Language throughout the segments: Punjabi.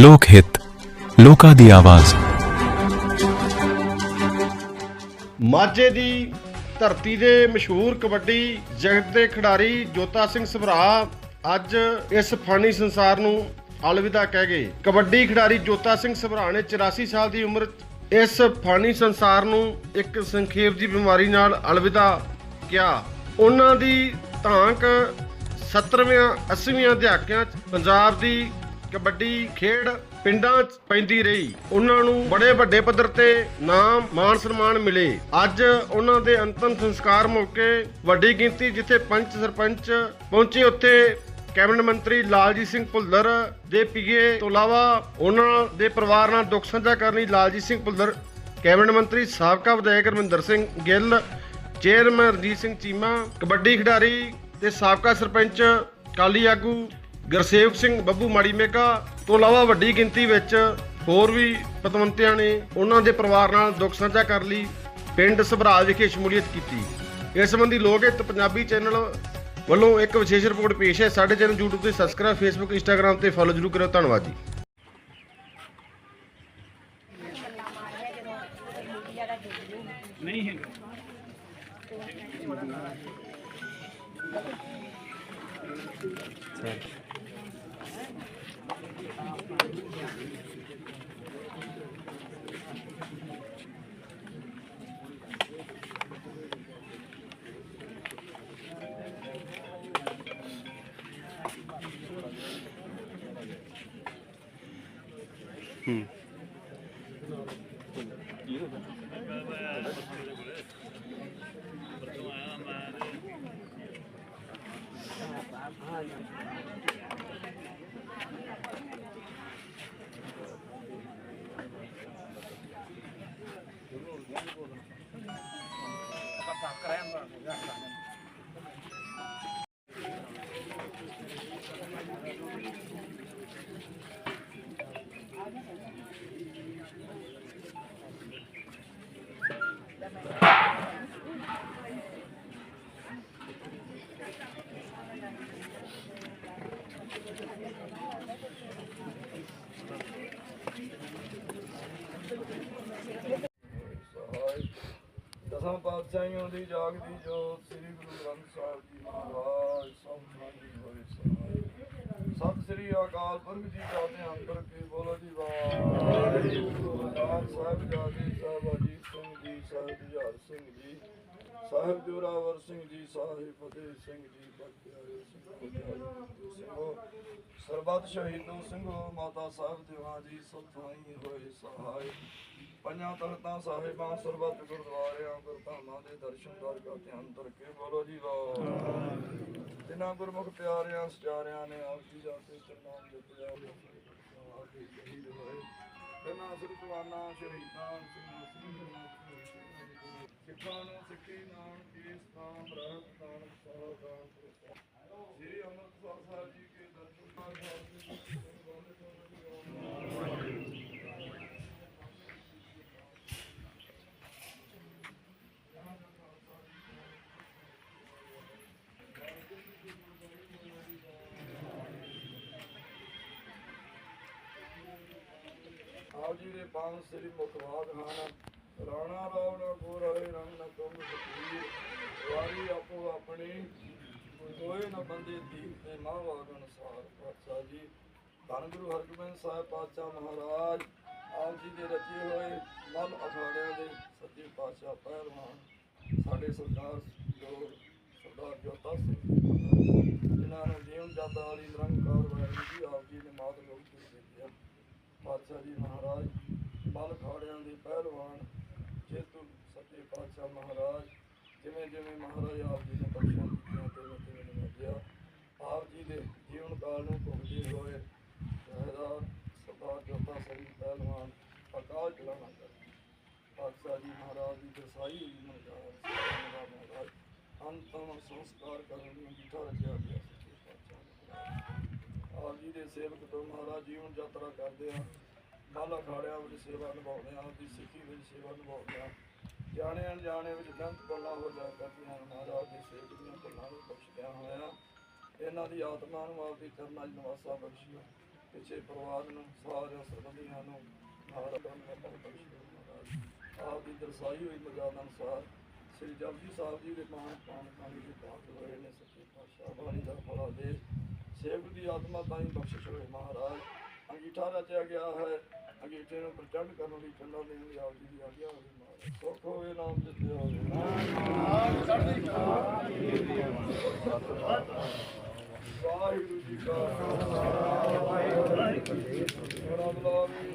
ਲੋਕ ਹਿੱਤ, ਲੋਕਾਂ ਦੀ ਆਵਾਜ਼। ਮਾਝੇ ਦੀ ਧਰਤੀ ਦੇ ਮਸ਼ਹੂਰ ਕਬੱਡੀ ਜਗਤ ਦੇ ਖਿਡਾਰੀ ਜੋਤਾ ਸਿੰਘ ਸਭਰਾ ਅੱਜ ਇਸ ਫਾਨੀ ਸੰਸਾਰ ਨੂੰ ਅਲਵਿਦਾ ਕਹਿ ਗਏ। ਕਬੱਡੀ ਖਿਡਾਰੀ ਜੋਤਾ ਸਿੰਘ ਸਭਰਾ ਨੇ 84 ਸਾਲ ਦੀ ਉਮਰ ਇਸ ਫਾਨੀ ਸੰਸਾਰ ਨੂੰ ਇੱਕ ਸੰਖੇਪ ਦੀ ਬਿਮਾਰੀ ਨਾਲ ਅਲਵਿਦਾ ਕਿਹਾ। ਉਹਨਾਂ ਦੀ ਧਾਂਕ 70ਵੇਂ 80ਵੇਂ ਦਹਾਕਿਆਂ 'ਚ ਪੰਜਾਬ ਦੀ ਕਬੱਡੀ ਖੇਡ ਪਿੰਡਾਂ 'ਚ ਪੈਂਦੀ ਰਹੀ। ਉਹਨਾਂ ਨੂੰ ਬੜੇ ਵੱਡੇ ਪੱਧਰ ਤੇ ਨਾਮ ਮਾਨ ਸਨਮਾਨ ਮਿਲੇ। ਅੱਜ ਉਹਨਾਂ ਦੇ ਅੰਤਮ ਸੰਸਕਾਰ ਮੌਕੇ ਵੱਡੀ ਗਿਣਤੀ ਜਿੱਥੇ ਪੰਚ ਸਰਪੰਚ ਪਹੁੰਚੇ, ਉੱਥੇ ਕੈਬਨਿਟ ਮੰਤਰੀ ਲਾਲਜੀਤ ਸਿੰਘ ਭੁੱਲਰ ਦੇ ਪੀਏ ਤੋਂ ਇਲਾਵਾ ਉਹਨਾਂ ਦੇ ਪਰਿਵਾਰ ਨਾਲ ਦੁੱਖ ਸਾਂਝਾ ਕਰਨ ਲਈ ਲਾਲਜੀਤ ਸਿੰਘ ਭੁੱਲਰ, ਕੈਬਨਿਟ ਮੰਤਰੀ ਸਾਬਕਾ ਵਿਧਾਇਕ ਰਮਿੰਦਰ ਸਿੰਘ ਗਿੱਲ, ਚੇਅਰਮੈਨ ਰਣਜੀਤ ਸਿੰਘ ਚੀਮਾ, ਕਬੱਡੀ ਖਿਡਾਰੀ ਤੇ ਸਾਬਕਾ ਸਰਪੰਚ ਕਾਲੀ ਆਗੂ ਗੁਰਸੇਵਕ ਸਿੰਘ ਬੱਬੂ ਮਾੜੀ ਮੇਕਾ ਤੋਂ ਇਲਾਵਾ ਵੱਡੀ ਗਿਣਤੀ ਵਿੱਚ ਹੋਰ ਵੀ ਪਤਵੰਤਿਆਂ ਨੇ ਉਹਨਾਂ ਦੇ ਪਰਿਵਾਰ ਨਾਲ ਦੁੱਖ ਸਾਂਝਾ ਕਰਨ ਲਈ, ਪਿੰਡ ਸਭਰਾਜ ਵਿਖੇ ਸ਼ਮੂਲੀਅਤ ਕੀਤੀ। ਇਸ ਸੰਬੰਧੀ ਲੋਕ ਹਿੱਤ ਪੰਜਾਬੀ ਚੈਨਲ ਵੱਲੋਂ ਇੱਕ ਵਿਸ਼ੇਸ਼ ਰਿਪੋਰਟ ਪੇਸ਼ ਹੈ। ਸਾਡੇ ਚੈਨਲ YouTube ਤੇ ਸਬਸਕ੍ਰਾਈਬ Facebook, Instagram ਤੇ ਫੋਲੋ ਜਰੂਰ ਕਰੋ ਧੰਨਵਾਦ ਜੀ। ਨਹੀਂ ਹੈਗਾ ਸਹਾਇ ਦਸਾਂ ਪਾਤਸ਼ਾਹੀਆਂ ਦੀ ਜਾਗਦੀ ਜੋਤ ਸ੍ਰੀ ਗੁਰੂ ਗ੍ਰੰਥ ਸਾਹਿਬ ਜੀ ਮਹਾਰਾਜ ਸਭ ਸਾਡੀ ਹੋਏ ਸਹਾਇ ਸਤਿ ਸ੍ਰੀ ਅਕਾਲ ਪੁਰਖ ਜੀ ਦਾ ਧਿਆਨ ਕਰਕੇ ਬੋਲੋ ਜੀ ਵਾਹਿਗੁਰੂ। ਨਾਮ ਸਾਹਿਬ ਜਾਦੀ ਸਾਹਿਬ ਅਜੀਤ ਸਿੰਘ ਜੀ, ਸਾਹਿਬ ਜੁਝਾਰ ਸਿੰਘ ਜੀ, ਸਾਹਿਬ ਜੋਰਾਵਰ ਸਿੰਘ ਜੀ, ਸਾਹਿਬ ਫਤਿਹ ਸਿੰਘ ਜੀ ਬਖਤਿਆਰ ਸਿੰਘ ਸਰਬੱਤ ਸ਼ਹੀਦੋ ਸਿੰਘੋ, ਮਾਤਾ ਸਾਹਿਬ ਦੇਵਾਂ ਜੀ ਸਥਾਈ ਹੋਏ ਸਹਾਇ ਪੰਜਾਂ ਤਖਤਾਂ ਸਾਹਿਬਾਂ ਸਰਬੱਤ ਗੁਰਦੁਆਰਿਆਂ ਗੁਰਧਾਮਾਂ ਦੇ ਦਰਸ਼ਨ ਦਰ ਕਾ ਧਿਆਨ ਕਰਕੇ ਬੋਲੋ ਜੀ ਵਾਹ। ਜਿਨ੍ਹਾਂ ਗੁਰਮੁਖ ਪਿਆਰਿਆਂ ਸਚਾਰਿਆਂ ਨੇ ਆਪ ਜੀ ਦਾ ਤੇ ਚਰਨਾਮ ਹੋਏ। ਤਿੰਨਾਂ ਸੁਰਤਵਾਨਾ ਸ਼ਹੀਦਾਂ ਸਿੰਘਾਂ ਸਿੰਘਾਂ ਸਿੱਖਾਂ ਨੂੰ ਸਿੱਖੀ ਨਾਮ ਕੀ ਸਤਾਮ ਰਹਿਤ ਨਾਮ ਸਾਹਿਬਾਂ ਸ੍ਰੀ ਅੰਮ੍ਰਿਤਸਰ ਸਾਹਿਬ ਜੀ ਕੇ ਦਰਸ਼ਨ ਕਰ ਆਪ ਜੀ ਦੇ ਪੰਜ ਸ੍ਰੀ ਮੁਖਵਾਦ ਹਨ। ਰਾਣਾ ਰਾਵਣਾ ਗੋਰ ਹਰੇ ਰੰਗ ਨ ਤੁਮ ਸਤੀਰ ਵਾਰੀ ਆਪੋ ਆਪਣੀ ਕੋਏ ਨ ਬੰਦੇ ਦੀਪ ਤੇ ਮਾਂ ਅਨੁਸਾਰ ਪਾਤਸ਼ਾਹ ਜੀ। ਧੰਨ ਗੁਰੂ ਹਰਗੋਬਿੰਦ ਸਾਹਿਬ ਪਾਤਸ਼ਾਹ ਮਹਾਰਾਜ, ਆਪ ਜੀ ਦੇ ਰਚੇ ਹੋਏ ਮਲ ਅਖਾੜਿਆਂ ਦੇ ਸੱਚੇ ਪਾਤਸ਼ਾਹ ਪਹਿਲਵਾਨ, ਸਾਡੇ ਸਰਕਾਰ ਜੋ ਸਰਦਾਰ ਜੋਤਾ ਸਿੰਘ ਜਿਨ੍ਹਾਂ ਨੂੰ ਜੀਵਨ ਜਾਤਾ ਵਾਲੀ ਨਿਰੰਕਾਰ ਵਾਹਿਗੁਰੂ ਜੀ, ਆਪ ਜੀ ਨੇ ਮਾਤ ਲੋਕ ਦਿੱਤੀ। ਪਾਤਸ਼ਾਹ ਜੀ ਮਹਾਰਾਜ, ਬਲ ਖਾੜਿਆਂ ਦੇ ਪਹਿਲਵਾਨ, ਜੇਤੂ ਸੱਚੇ ਪਾਤਸ਼ਾਹ ਮਹਾਰਾਜ, ਜਿਵੇਂ ਜਿਵੇਂ ਮਹਾਰਾਜ ਆਪ ਜੀ ਨੇ ਬਖਸ਼ਾਂ ਦਿੱਤੀਆਂ, ਤਿਵੇਂ ਤਿਵੇਂ ਨਿਭਾਇਆ ਆਪ ਜੀ ਦੇ ਜੀਵਨ ਕਾਲ ਨੂੰ ਭੁਗਤੇ ਹੋਏ ਸਹਿਦਾਰ ਸਰਦਾਰ ਜੋਤਾ ਸਿੰਘ ਪਹਿਲਵਾਨ ਅਕਾਲ ਚਲਾਣਾ ਕਰ। ਪਾਤਸ਼ਾਹ ਜੀ ਮਹਾਰਾਜ ਦੀ ਦਸਾਈ ਮਹਾਰਾਜ ਮਹਾਰਾਜ, ਅੰਤਮ ਸੰਸਕਾਰ ਕਰਨ ਨੂੰ ਜਿਠਾ ਰੱਖਿਆ ਗਿਆ ਸੱਚੇ ਪਾਤਸ਼ਾਹ ਮਹਾਰਾਜ ਆਪ ਜੀ ਦੇ ਸੇਵਕ ਤੋਂ ਮਹਾਰਾਜ ਜੀਵਨ ਯਾਤਰਾ ਕਰਦੇ ਆ। ਬਾਲਾ ਅਖਾੜਿਆਂ ਵਿੱਚ ਸੇਵਾ ਨਿਭਾਉਂਦੇ ਆ ਦੀ ਸਿੱਖੀ ਵਿੱਚ ਸੇਵਾ ਨਿਭਾਉਂਦੇ ਆ। ਜਾਣੇ ਅਣਜਾਣੇ ਵਿੱਚ ਗਲਤ ਗੱਲਾਂ ਹੋ ਜਾ ਕਰਦੀਆਂ ਮਹਾਰਾਜ ਦੇ ਸੇਵਕ ਦੀਆਂ ਗੱਲਾਂ ਨੂੰ ਬਖਸ਼ਦਿਆਂ ਹੋਇਆ ਇਹਨਾਂ ਦੀ ਆਤਮਾ ਨੂੰ ਆਪਦੀ ਦੀ ਚਰਨਾਂ 'ਚ ਨਿਵਾਸਾ ਬਖਸ਼ਿਓ, ਪਿੱਛੇ ਪਰਿਵਾਰ ਨੂੰ ਸਾਰੇ ਸਰਬੰਧੀਆਂ ਨੂੰ ਨਾਲ ਨੂੰ ਦਾ ਬਹੁਤ ਆਪ ਦੀ ਦਰਸਾਈ ਹੋਈ ਮਜ਼ਾਦ ਅਨੁਸਾਰ ਸ੍ਰੀ ਜਪਜੀ ਸਾਹਿਬ ਜੀ ਦੇ ਮਾਨ ਪਾਣ ਪਾਣੀ ਦੇ ਪਾਕ ਹੋਏ ਨੇ, ਸੱਚੇ ਪਾਤਸ਼ਾਹ ਬਾਣੀ ਦਾ ਫਲਾ ਦੇ। ਸੇਵਕ ਦੀ ਆਤਮਾ ਤਾਂ ਹੀ ਬਖਸ਼ਿਸ਼ ਹੋਏ ਮਹਾਰਾਜ। ਅੰਗੀਠਾ ਰਚਿਆ ਗਿਆ ਹੈ। ਅੰਗੀਠੇ ਨੂੰ ਪ੍ਰਚੰਡ ਕਰਨ ਲਈ ਠੰਡਾ ਦੇਣ ਲਈ ਆਪ ਜੀ ਦੀ ਆਗਿਆ ਹੋਵੇ ਮਹਾਰਾਜ। ਸੁਖ ਹੋਵੇ ਨਾਮ ਜਿੱਤੇ ਹੋਵੇ। ਵਾਹਿਗੁਰੂ ਜੀ ਕਾ ਖਾਲਸਾ। ਵਾਹਿਗੁਰੂ ਜੀ ਕੀ ਫਤਿਹ। ਰੱਬ ਦਾ ਵੀ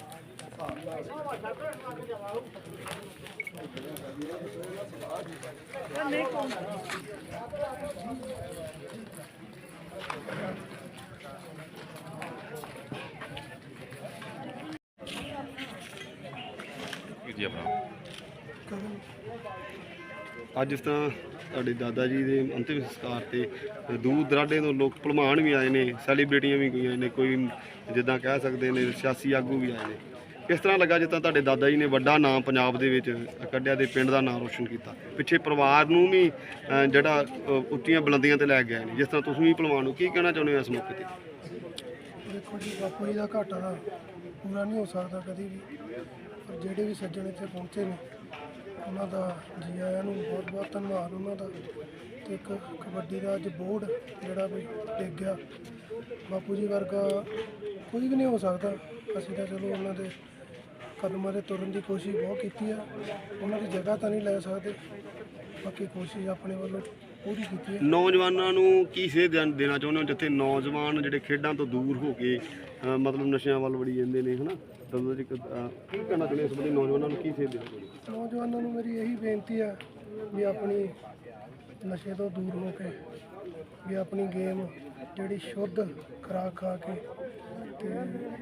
ਜੀ ਆਪਣਾ। ਅੱਜ ਜਿਸ ਤਰ੍ਹਾਂ ਤੁਹਾਡੇ ਦਾਦਾ ਜੀ ਦੇ ਅੰਤਿਮ ਸੰਸਕਾਰ ਤੇ ਦੂਰ ਦਰਾਡੇ ਤੋਂ ਲੋਕ ਭਲਮਾਨ ਵੀ ਆਏ ਨੇ ਸੈਲੀਬ੍ਰਿਟੀਆਂ ਵੀ ਗਈਆਂ ਨੇ, ਕੋਈ ਜਿੱਦਾਂ ਕਹਿ ਸਕਦੇ ਨੇ, ਸਿਆਸੀ ਆਗੂ ਵੀ ਆਏ ਨੇ। ਕਿਸ ਤਰ੍ਹਾਂ ਲੱਗਾ ਜਿੱਦਾਂ ਤੁਹਾਡੇ ਦਾਦਾ ਜੀ ਨੇ ਵੱਡਾ ਨਾਮ ਪੰਜਾਬ ਦੇ ਵਿੱਚ ਕੱਢਿਆ ਤੇ ਪਿੰਡ ਦਾ ਨਾਮ ਰੋਸ਼ਨ ਕੀਤਾ? ਪਿੱਛੇ ਪਰਿਵਾਰ ਨੂੰ ਵੀ ਅ, ਜਿਹੜਾ ਅ, ਉੱਚੀਆਂ ਬੁਲੰਦੀਆਂ ਤੇ ਲੈ ਕੇ ਗਏ ਨੇ। ਜਿਸ ਤਰ੍ਹਾਂ ਤੁਸੀਂ ਵੀ ਭਲਵਾਨ ਹੋ ਕੀ ਕਹਿਣਾ ਚਾਹੁੰਦੇ ਹੋ ਇਸ ਮੌਕੇ ਤੇ? ਦੇਖੋ ਜੀ ਬਾਪੂ ਜੀ ਦਾ ਘਾਟਾ ਦਾ ਪੂਰਾ ਨਹੀਂ ਹੋ ਸਕਦਾ ਕਦੀ ਵੀ। ਪਰ ਜਿਹੜੇ ਵੀ ਸੱਜਣ ਇੱਥੇ ਪਹੁੰਚੇ ਨੇ ਉਹਨਾਂ ਦਾ ਜੀ ਆਇਆਂ ਨੂੰ ਬਹੁਤ ਬਹੁਤ ਧੰਨਵਾਦ ਉਹਨਾਂ ਦਾ। ਤੇ ਇੱਕ ਕਬੱਡੀ ਦਾ ਅੱਜ ਬੋਰਡ ਜਿਹੜਾ ਵੀ ਡਿੱਗ ਗਿਆ। ਬਾਪੂ ਜੀ ਵਰਗਾ ਕੋਈ ਵੀ ਨਹੀਂ ਹੋ ਸਕਦਾ। ਅਸੀਂ ਤਾਂ ਚਲੋ ਉਹਨਾਂ ਦੇ ਕਦਮਾਂ ਤੇ ਤੁਰਨ ਦੀ ਕੋਸ਼ਿਸ਼ ਬਹੁਤ ਕੀਤੀ ਆ। ਉਹਨਾਂ ਦੀ ਜਗ੍ਹਾ ਤਾਂ ਨਹੀਂ ਲੈ ਸਕਦੇ। ਬਾਕੀ ਕੋਸ਼ਿਸ਼ ਆਪਣੇ ਵੱਲੋਂ ਪੂਰੀ ਕੀਤੀ ਹੈ ਨੌਜਵਾਨਾਂ ਨੂੰ ਕੀ ਸੇਧ ਦੇਣ- ਦੇਣਾ ਚਾਹੁੰਦੇ ਹੋ? ਜਿੱਥੇ ਨੌਜਵਾਨ ਜਿਹੜੇ ਖੇਡਾਂ ਤੋਂ ਦੂਰ ਹੋ ਕੇ ਅ, ਮਤਲਬ ਨਸ਼ਿਆਂ ਵੱਲ ਵੜੀ ਜਾਂਦੇ ਨੇ ਹਨਾ? ਤਾਂ ਉਹਦੇ ਚ ਇੱਕ, ਅ, ਕੀ ਕਹਿਣਾ ਚਾਹੁੰਦੇ ਹੋ ਇਸ ਬਾਰੇ ਨੌਜਵਾਨਾਂ ਨੂੰ? ਕੀ ਸੇਧ ਦੇਣਾ ਚਾਹੁੰਦੇ ਹੋ? ਨੌਜਵਾਨਾਂ ਨੂੰ ਮੇਰੀ ਇਹੀ ਬੇਨਤੀ ਹੈ ਵੀ ਆਪਣੀ ਨਸ਼ੇ ਤੋਂ ਦੂਰ ਹੋ ਕੇ ਵੀ ਆਪਣੀ ਗੇਮ ਜਿਹੜੀ ਸ਼ੁੱਧ ਖੁਰਾਕ ਖਾ ਕੇ ਤੇ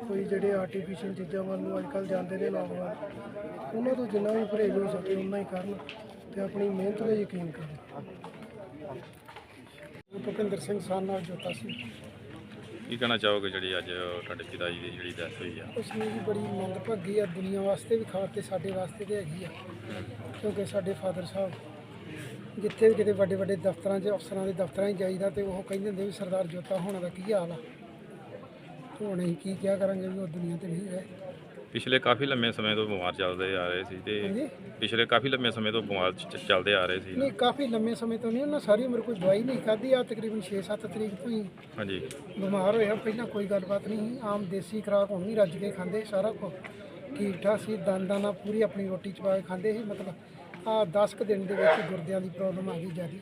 ਕੋਈ ਜਿਹੜੇ ਆਰਟੀਫੀਸ਼ੀਅਲ ਚੀਜ਼ਾਂ ਵੱਲ ਨੂੰ ਅੱਜ ਕੱਲ੍ਹ ਜਾਂਦੇ ਨੇ ਨੌਜਵਾਨ ਉਹਨਾਂ ਤੋਂ ਜਿੰਨਾ ਵੀ ਪਰਹੇਜ਼ ਹੋ ਸਕੇ ਉਨਾ ਹੀ ਕਰਨ ਤੇ ਆਪਣੀ ਮਿਹਨਤ 'ਤੇ ਯਕੀਨ ਕਰਨ। ਭੁਪਿੰਦਰ ਸਿੰਘ ਸਾਨ ਨਾਲ ਜੋਤਾ ਸੀ। ਕੀ ਕਹਿਣਾ ਚਾਹੋਗੇ ਜਿਹੜੀ ਅੱਜ ਤੁਹਾਡੇ ਪਿਤਾ ਜੀ ਦੀ ਜਿਹੜੀ ਡੈਥ ਹੋਈ ਆ? ਉਸ ਨੂੰ ਵੀ ਬੜੀ ਮੰਦਭਾਗੀ ਆ ਦੁਨੀਆ ਵਾਸਤੇ ਵੀ ਖਾਸ ਤੇ ਸਾਡੇ ਵਾਸਤੇ ਤੇ ਹੈਗੀ ਆ। ਕਿਉਂਕਿ ਸਾਡੇ ਫਾਦਰ ਸਾਹਿਬ ਜਿੱਥੇ ਵੀ ਕਿਤੇ ਵੱਡੇ ਵੱਡੇ ਦਫ਼ਤਰਾਂ 'ਚ ਅਫਸਰਾਂ ਦੇ ਦਫ਼ਤਰਾਂ 'ਚ ਜਾਈਦਾ ਤੇ ਉਹ ਕਹਿੰਦੇ ਹੁੰਦੇ ਵੀ ਸਰਦਾਰ ਜੋਤਾ ਹੋਣਾ ਦਾ ਕੀ ਹਾਲ ਆ। ਹੁਣ ਅਸੀਂ ਕੀ ਕਿਹਾ ਕਰਾਂਗੇ ਵੀ ਉਹ ਦੁਨੀਆ ਤੇ ਨਹੀਂ ਰਹੇ। ਪਿਛਲੇ ਕਾਫੀ ਲੰਮੇ ਸਮੇਂ ਤੋਂ ਬਿਮਾਰ ਚੱਲਦੇ ਆ ਰਹੇ ਸੀ ਹਾਂਜੀ? ਤੇ ਪਿਛਲੇ ਕਾਫੀ ਲੰਮੇ ਸਮੇਂ ਤੋਂ ਬਿਮਾਰ ਚ- ਚ- ਚੱਲਦੇ ਆ ਰਹੇ ਸੀ। ਨਹੀਂ ਕਾਫੀ ਲੰਮੇ ਸਮੇਂ ਤੋਂ ਨਹੀਂ ਉਹਨਾਂ ਸਾਰੀ ਉਮਰ ਕੋਈ ਦਵਾਈ ਨਹੀਂ ਖਾਧੀ ਆ ਤਕਰੀਬਨ 6-7 ਤਰੀਕ ਤੋਂ ਹੀ ਹਾਂਜੀ। ਬਿਮਾਰ ਹੋਇਆ ਪਹਿਲਾਂ ਕੋਈ ਗੱਲਬਾਤ ਨਹੀਂ ਸੀ ਆਮ ਦੇਸੀ ਖੁਰਾਕ ਹੁਣ ਵੀ ਰੱਜ ਕੇ ਖਾਂਦੇ ਸਾਰਾ ਕੁਝ ਠੀਕ ਠਾਕ ਸੀ ਦਾਨਾ ਨਾਲ ਪੂਰੀ ਆਪਣੀ ਰੋਟੀ ਚਪਾ ਕੇ ਖਾਂਦੇ ਸੀ ਮਤਲਬ ਆ 10 ਕੁ ਦਿਨ ਦੇ ਵਿੱਚ ਗੁਰਦਿਆਂ ਦੀ ਪ੍ਰੋਬਲਮ ਆ ਗਈ ਜਿਆਦੀ।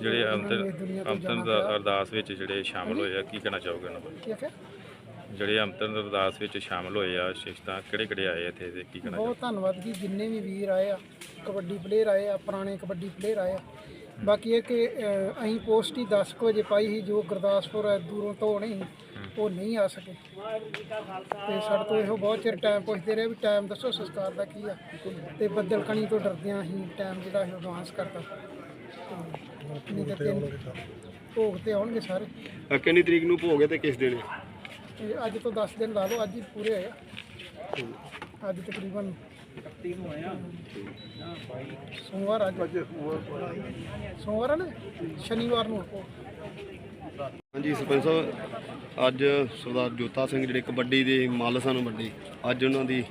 ਜਿਹੜੇ ਅੰਤਰ ਅੰਤਰ ਦਾ। ਅਰਦਾਸ ਵਿੱਚ ਜਿਹੜੇ ਸ਼ਾਮਲ ਹੋਏ ਆ ਕੀ ਕਹਿਣਾ ਚਾਹੋਗੇ ਉਹਨਾਂ ਬਾਰੇ? ਜਿਹੜੇ ਅੰਤਰ ਅਰਦਾਸ ਵਿੱਚ ਸ਼ਾਮਲ ਹੋਏ ਆ ਸ਼ਿਸ਼ਤਾਂ ਕਿਹੜੇ ਕਿਹੜੇ ਆਏ ਇੱਥੇ ਤੇ ਕੀ ਕਹਿਣਾ ਬਹੁਤ ਧੰਨਵਾਦ ਜੀ ਜਿੰਨੇ ਵੀ ਵੀਰ ਆਏ ਆ ਕਬੱਡੀ ਪਲੇਅਰ ਆਏ ਆ ਪੁਰਾਣੇ ਕਬੱਡੀ ਪਲੇਅਰ ਆਏ ਆ। ਬਾਕੀ ਇਹ ਕਿ ਅਹ, ਅਸੀਂ ਪੋਸਟ ਹੀ 10 ਕੁ ਵਜੇ ਪਾਈ ਸੀ ਜੋ ਗੁਰਦਾਸਪੁਰ ਦੂਰੋਂ ਤੋਂ ਸੀ, ਉਹ ਨਹੀਂ ਆ ਸਕੇ। ਤੇ ਸਾਡੇ ਤੋਂ ਇਹੋ ਬਹੁਤ ਚਿਰ ਟਾਈਮ ਪੁੱਛਦੇ ਰਹੇ ਵੀ ਟਾਈਮ ਦੱਸੋ ਸੰਸਕਾਰ ਦਾ ਕੀ ਆ। ਤੇ ਬੱਦਲ ਕਣੀ ਤੋਂ ਡਰਦਿਆਂ ਅਸੀਂ ਟਾਈਮ ਜਿਹੜਾ ਇਹ ਐਡਵਾਂਸ ਕਰਤਾ। ਨਹੀਂ ਤਾਂ ਤਿੰਨ ਭੋਗ ਤੇ ਆਉਣਗੇ ਸਾਰੇ। ਅ, ਕਿੰਨੀ ਤਰੀਕ ਨੂੰ ਭੋਗ ਹੈ ਤੇ ਕਿਸ ਦਿਨ ਹੈ? ਅੱਜ ਤੋਂ 10 ਦਿਨ ਲਾ ਲਓ ਅੱਜ ਹੀ ਪੂਰੇ ਹੋਏ ਆ। ਅੱਜ ਤਕਰੀਬਨ ਸੋਮਵਾਰ ਅੱਜ। ਸੋਮਵਾਰ ਆ ਨਾ? ਸ਼ਨੀਵਾਰ ਨੂੰ ਹਾਂਜੀ ਸਰਪੰਚ ਸਾਹਿਬ ਅੱਜ ਸਰਦਾਰ ਜੋਤਾ ਸਿੰਘ ਜਿਹੜੇ ਕਬੱਡੀ ਦੇ ਮੱਲ ਸਨ ਵੱਡੇ ਅੱਜ ਉਹਨਾਂ ਦੀ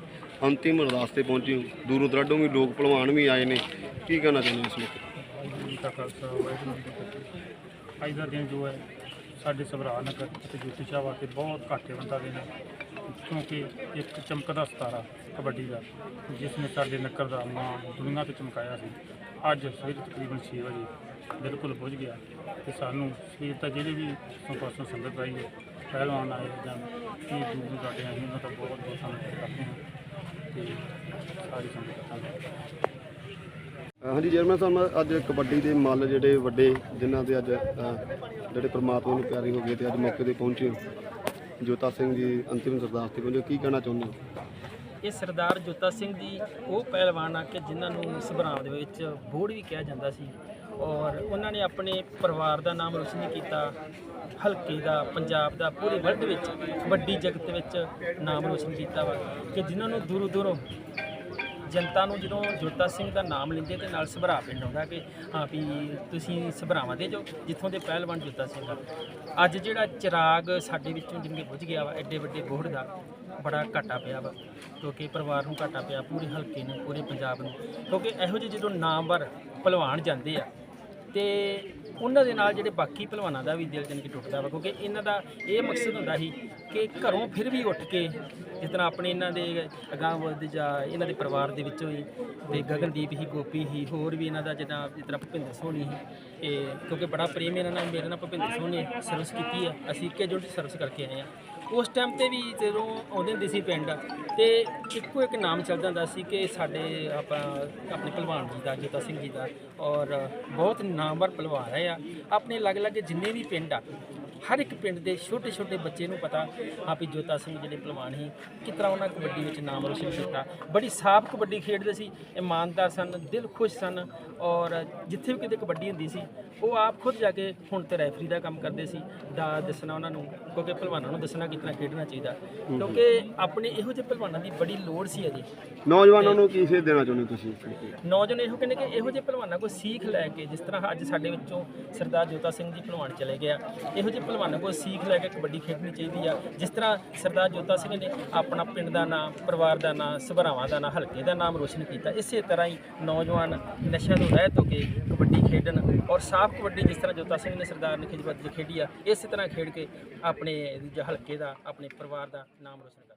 ਅੰਤਿਮ ਅਰਦਾਸ ਤੇ ਪਹੁੰਚੇ। ਹੋ। ਦੂਰੋਂ ਦਰਾਡੋਂ ਵੀ ਲੋਕ ਭਲਵਾਨ ਵੀ ਆਏ ਨੇ। ਕੀ ਕਹਿਣਾ ਚਾਹੁੰਦੇ ਹੋ ਇਸ ਮੌਕੇ? ਤੇ? ਖਾਲਸਾ, ਵਾਹਿਗੁਰੂ ਜੀ ਕੀ ਫਤਿਹ ਅੱਜ ਦਾ ਦਿਨ ਜੋ ਹੈ, ਸਾਡੇ ਸਭਰਾ ਨਗਰ ਅਤੇ ਜੋਤੀ ਸ਼ਾਹ ਵਾਸਤੇ ਬਹੁਤ ਘਾਟੇ ਬੰਦਾ ਦਿਨ ਹੈ ਕਿਉਂਕਿ ਇੱਕ ਚਮਕਦਾ ਸਤਾਰਾ ਕਬੱਡੀ ਦਾ ਜਿਸ ਨੇ ਸਾਡੇ ਨਗਰ ਦਾ ਨਾਂ ਦੁਨੀਆ ਤੇ ਚਮਕਾਇਆ ਸੀ ਅੱਜ ਸਵੇਰ ਤਕਰੀਬਨ 6 ਵਜੇ ਬਿਲਕੁਲ ਪੁੱਜ ਗਿਆ ਤੇ ਸਾਨੂੰ ਸਵੇਰ ਤੱਕ ਜਿਹੜੇ ਵੀ ਸੰਪਰਸਨ ਸੰਗਤ ਆਈ ਹੈ, ਪਹਿਲਵਾਨ ਆਏ ਜਾਂ ਕੀ ਦੂਰ ਸਾਡੇ ਆਏ ਉਹਨਾਂ ਦਾ ਬਹੁਤ ਬਹੁਤ ਧੰਨਵਾਦ ਕਰਦੇ ਹਾਂ ਤੇ ਸਾਰੀ ਸੰਗਤ ਦਾ ਧੰਨਵਾਦ ਹਾਂਜੀ ਚੇਅਰਮੈਨ ਸਾਹਿਬ ਅੱਜ ਕਬੱਡੀ ਦੇ ਮੱਲ ਜਿਹੜੇ ਵੱਡੇ, ਜਿਨ੍ਹਾਂ ਦੇ ਅੱਜ ਜਿਹੜੇ ਪ੍ਰਮਾਤਮਾ ਨੂੰ ਪਿਆਰੇ ਹੋ ਗਏ ਤੇ ਅੱਜ ਮੌਕੇ ਤੇ ਪਹੁੰਚੇ ਜੋਤਾ ਸਿੰਘ ਜੀ, ਅੰਤਿਮ ਅਰਦਾਸ ਤੇ ਪਹੁੰਚੇ ਕੀ ਕਹਿਣਾ ਚਾਹੁੰਦੇ ਹੋ? ਇਹ ਸਰਦਾਰ ਜੋਤਾ ਸਿੰਘ ਜੀ, ਉਹ ਪਹਿਲਵਾਨ ਆ ਕਿ ਜਿਨ੍ਹਾਂ ਨੂੰ ਸਭਰਾਵਾਂ ਦੇ ਵਿੱਚ ਬੋੜ ਵੀ ਕਿਹਾ ਜਾਂਦਾ ਸੀ। ਔਰ ਉਹਨਾਂ ਨੇ ਆਪਣੇ ਪਰਿਵਾਰ ਦਾ ਨਾਮ ਰੋਸ਼ਨ ਕੀਤਾ। ਹਲਕੇ ਦਾ, ਪੰਜਾਬ ਦਾ, ਪੂਰੇ ਵਰਲਡ ਵਿੱਚ ਵੱਡੀ ਜਗਤ ਵਿੱਚ ਨਾਮ ਰੋਸ਼ਨ ਕੀਤਾ ਵਾ ਕਿ ਜਿਨ੍ਹਾਂ ਨੂੰ ਦੂਰੋਂ ਦੂਰੋਂ ਜਨਤਾ ਨੂੰ ਜਦੋਂ ਜੋਤਾ ਸਿੰਘ ਦਾ ਨਾਮ ਲੈਂਦੇ ਤੇ ਨਾਲ ਸਭਰਾ ਪਿੰਡ ਆਉਂਦਾ ਕਿ ਹਾਂ ਵੀ ਤੁਸੀਂ ਸਭਰਾਵਾਂ ਦੇ ਜੋ ਜਿੱਥੋਂ ਦੇ ਪਹਿਲਵਾਨ ਜੋਤਾ ਸਿੰਘ ਆ। ਅੱਜ ਜਿਹੜਾ ਚਿਰਾਗ ਸਾਡੇ ਵਿੱਚੋਂ ਜਿੰਨੇ ਬੁਝ ਗਿਆ ਵਾ, ਐਡੇ ਵੱਡੇ ਬੋਹੜ ਦਾ ਬੜਾ ਘਾਟਾ ਪਿਆ ਵਾ, ਕਿਉਂਕਿ ਪਰਿਵਾਰ ਨੂੰ ਘਾਟਾ ਪਿਆ, ਪੂਰੇ ਹਲਕੇ ਨੂੰ, ਪੂਰੇ ਪੰਜਾਬ ਨੂੰ, ਕਿਉਂਕਿ ਇਹੋ ਜਿਹੇ ਜਦੋਂ ਨਾਮਵਰ ਪਹਿਲਵਾਨ ਜਾਂਦੇ ਆ ਤੇ ਉਹਨਾਂ ਦੇ ਨਾਲ ਜਿਹੜੇ ਬਾਕੀ ਪਹਿਲਵਾਨਾਂ ਦਾ ਵੀ ਦਿਲ ਜਨ ਕੇ ਟੁੱਟਦਾ ਵਾ, ਕਿਉਂਕਿ ਇਹਨਾਂ ਦਾ ਇਹ ਮਕਸਦ ਹੁੰਦਾ ਸੀ ਕਿ ਘਰੋਂ ਫਿਰ ਵੀ ਉੱਠ ਕੇ ਜਿਸ ਤਰ੍ਹਾਂ ਆਪਣੇ ਇਹਨਾਂ ਦੇ ਅਗਾਂਹ ਵਧਦੇ ਜਾਂ ਇਹਨਾਂ ਦੇ ਪਰਿਵਾਰ ਦੇ ਵਿੱਚੋਂ ਹੀ ਤੇ ਗਗਨਦੀਪ ਹੀ, ਗੋਪੀ ਹੀ, ਹੋਰ ਵੀ ਇਹਨਾਂ ਦਾ ਜਿੱਦਾਂ ਜਿਸ ਤਰ੍ਹਾਂ ਭੁਪਿੰਦਰ ਸੋਨੀ ਸੀ ਇਹ ਕਿਉਂਕਿ ਬੜਾ ਪ੍ਰੇਮ ਇਹਨਾਂ ਨਾਲ, ਮੇਰੇ ਨਾਲ ਭੁਪਿੰਦਰ ਸੋਹਣੀ ਨੇ ਸਰਵਿਸ ਕੀਤੀ ਹੈ ਅਸੀਂ ਇੱਕੇ ਜੁਟ ਸਰਵਿਸ ਕਰਕੇ ਆਏ ਆ ਉਸ ਟਾਈਮ ਤੇ ਵੀ ਜਦੋਂ ਆਉਂਦੇ ਹੁੰਦੇ ਸੀ ਪਿੰਡ, ਤੇ ਇੱਕੋ ਇੱਕ ਨਾਮ ਚੱਲਦਾ ਹੁੰਦਾ ਸੀ ਕਿ ਸਾਡੇ ਆਪਾਂ, ਆਪਣੇ ਪਹਿਲਵਾਨ ਜੀ ਦਾ, ਜੋਤਾ ਸਿੰਘ ਜੀ ਦਾ, ਔਰ ਬਹੁਤ ਨਾਮਵਰ ਪਹਿਲਵਾਨ ਹੈ ਆ। ਆਪਣੇ ਅਲੱਗ-ਅਲੱਗ ਜਿੰਨੇ ਵੀ ਪਿੰਡ ਆ ਹਰ ਇੱਕ ਪਿੰਡ ਦੇ ਛੋਟੇ ਛੋਟੇ ਬੱਚੇ ਨੂੰ ਪਤਾ ਆ ਵੀ ਜੋਤਾ ਸਿੰਘ ਜਿਹੜੇ ਪਹਿਲਵਾਨ ਸੀ ਕਿਸ ਤਰ੍ਹਾਂ ਉਹਨਾਂ ਕਬੱਡੀ ਵਿੱਚ ਨਾਮ ਰੋਸ਼ਨ ਕੀਤਾ। ਬੜੀ ਸਾਫ਼ ਕਬੱਡੀ ਖੇਡਦੇ ਸੀ ਇਮਾਨਦਾਰ ਸਨ ਦਿਲ ਖੁਸ਼ ਸਨ ਔਰ ਜਿੱਥੇ ਵੀ ਕਿਤੇ ਕਬੱਡੀ ਹੁੰਦੀ ਸੀ ਉਹ ਆਪ ਖੁਦ ਜਾ ਕੇ ਹੁਣ ਤੇ ਰੈਫਰੀ ਦਾ ਕੰਮ ਕਰਦੇ ਸੀ ਦਾ ਦੱਸਣਾ ਉਹਨਾਂ ਨੂੰ ਕਿਉਂਕਿ ਪਹਿਲਵਾਨਾਂ ਨੂੰ ਦੱਸਣਾ ਕਿਤਨਾ ਖੇਡਣਾ ਚਾਹੀਦਾ। ਕਿਉਂਕਿ ਆਪਣੇ ਇਹੋ ਜਿਹੇ ਪਹਿਲਵਾਨਾਂ ਦੀ ਬੜੀ ਲੋੜ ਸੀ ਅਜੇ। ਨੌਜਵਾਨਾਂ ਨੂੰ ਕੀ ਸੇਧ ਦੇਣਾ ਚਾਹੁੰਦੇ ਤੁਸੀਂ ਨੌਜਵਾਨ ਇਹੋ ਕਹਿੰਦੇ ਕਿ ਇਹੋ ਜਿਹੇ ਪਹਿਲਵਾਨਾਂ ਕੋਲ ਸੀਖ ਲੈ ਕੇ ਜਿਸ ਤਰ੍ਹਾਂ ਅੱਜ ਸਾਡੇ ਵਿੱਚੋਂ ਸਰਦਾਰ ਜੋਤਾ ਸਿੰਘ ਜੀ ਪਹਿਲਵਾਨ ਚਲੇ ਗਿਆ ਇਹੋ ਜਿਹੇ ਪਹਿਲਵਾਨਾਂ ਕੋਲ ਸੀਖ ਲੈ ਕੇ ਕਬੱਡੀ ਖੇਡਣੀ ਚਾਹੀਦੀ ਆ। ਜਿਸ ਤਰ੍ਹਾਂ ਸਰਦਾਰ ਜੋਤਾ ਸਿੰਘ ਨੇ ਆਪਣਾ ਪਿੰਡ ਦਾ ਨਾਮ ਪਰਿਵਾਰ ਦਾ ਨਾਮ ਸਭਰਾਵਾਂ ਦਾ ਨਾਮ ਹਲਕੇ ਦਾ ਨਾਮ ਰੋਸ਼ਨ ਕੀਤਾ। ਇਸੇ ਤਰ੍ਹਾਂ ਹੀ ਨੌਜਵਾਨ ਨਸ਼ਿਆਂ ਤੋਂ ਰਹਿਤ ਹੋ ਕੇ ਕਬੱਡੀ ਖੇਡਣ ਔਰ ਸਾਫ਼ ਕਬੱਡੀ ਜਿਸ ਤਰ੍ਹਾਂ ਜੋਤਾ ਸਿੰਘ ਨੇ ਸਰਦਾਰ ਨੇ ਖਿਜਵਤ ਖੇਡੀ ਆ, ਇਸੇ ਤਰ੍ਹਾਂ ਖੇਡ ਕੇ ਆਪਣੇ ਹਲਕੇ ਦਾ, ਆਪਣੇ ਪਰਿਵਾਰ ਦਾ ਨਾਮ ਰੋਸ਼ਨ ਕਰ